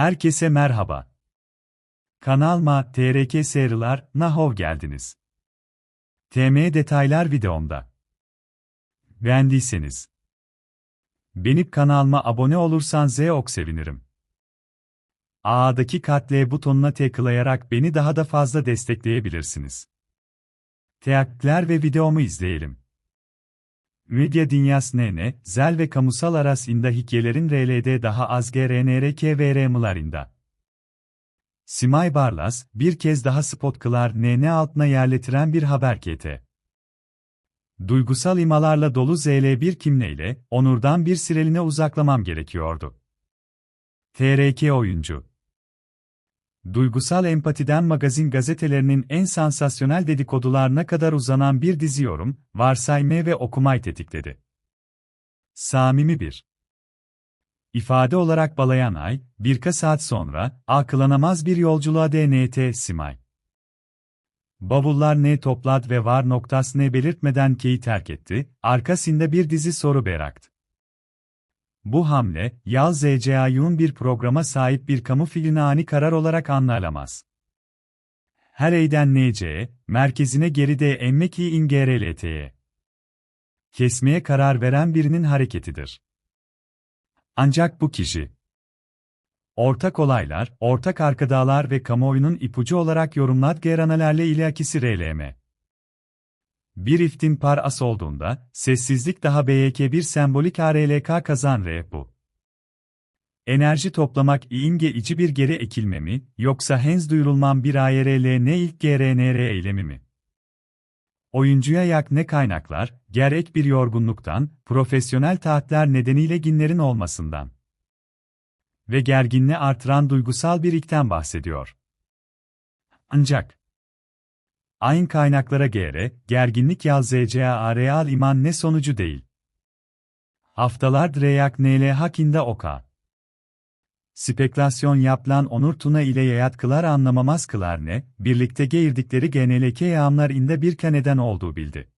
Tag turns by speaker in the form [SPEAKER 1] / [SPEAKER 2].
[SPEAKER 1] Herkese merhaba. Kanalıma TRK Seriler Nahov geldiniz. TM detaylar videomda. Beğendiyseniz benim kanalıma abone olursanız çok sevinirim. A'daki katle butonuna tıklayarak beni daha da fazla destekleyebilirsiniz. Teakler ve videomu izleyelim. Medya dünyasına ne, zel ve kamusal arasında hikayelerin RL'de daha az GRNRK ve RM'larında. Simay Barlas, bir kez daha spot kılar NN altına yerletiren bir haber kete. Duygusal imalarla dolu ZL1 kimleyle, onurdan bir sireline uzaklamam gerekiyordu. TRK oyuncu Duygusal empatiden magazin gazetelerinin en sansasyonel dedikodularına kadar uzanan bir dizi yorum, varsayma ve okumayı tetikledi. Samimi bir ifade olarak balayan ay, birkaç saat sonra, akılanamaz bir yolculuğa DNT Simay. Bavullar ne topladı ve var noktası ne belirtmeden K'yi terk etti, arkasında bir dizi soru bıraktı. Bu hamle, Yal ZCA'nın bir programa sahip bir kamu fiiline ani karar olarak anlalamaz. Her eyden NC, merkezine geride emmek iyi ingerelteye. Kesmeye karar veren birinin hareketidir. Ancak bu kişi, ortak olaylar, ortak arkadalar ve kamuoyunun ipucu olarak yorumlat geranalerle ilakisi RLM. Bir iftin par as olduğunda, sessizlik daha BYK bir sembolik ARLK kazan R bu. Enerji toplamak iğinge içi bir geri ekilme mi, yoksa henüz duyurulmam bir ARL ne ilk GRNR eylemi mi? Oyuncuya yak ne kaynaklar, gerek bir yorgunluktan, profesyonel taatler nedeniyle ginlerin olmasından ve gerginliği artıran duygusal bir ikten bahsediyor. Ancak, Aynı kaynaklara göre, gerginlik yal ZCA real iman ne sonucu değil. Haftalardır reyak nele hakinde oka. Spekülasyon yapılan Onur Tuna ile yayat kılar anlamamaz kılar ne, birlikte girdikleri geneleke yağımlar inde bir kaneden olduğu bildi.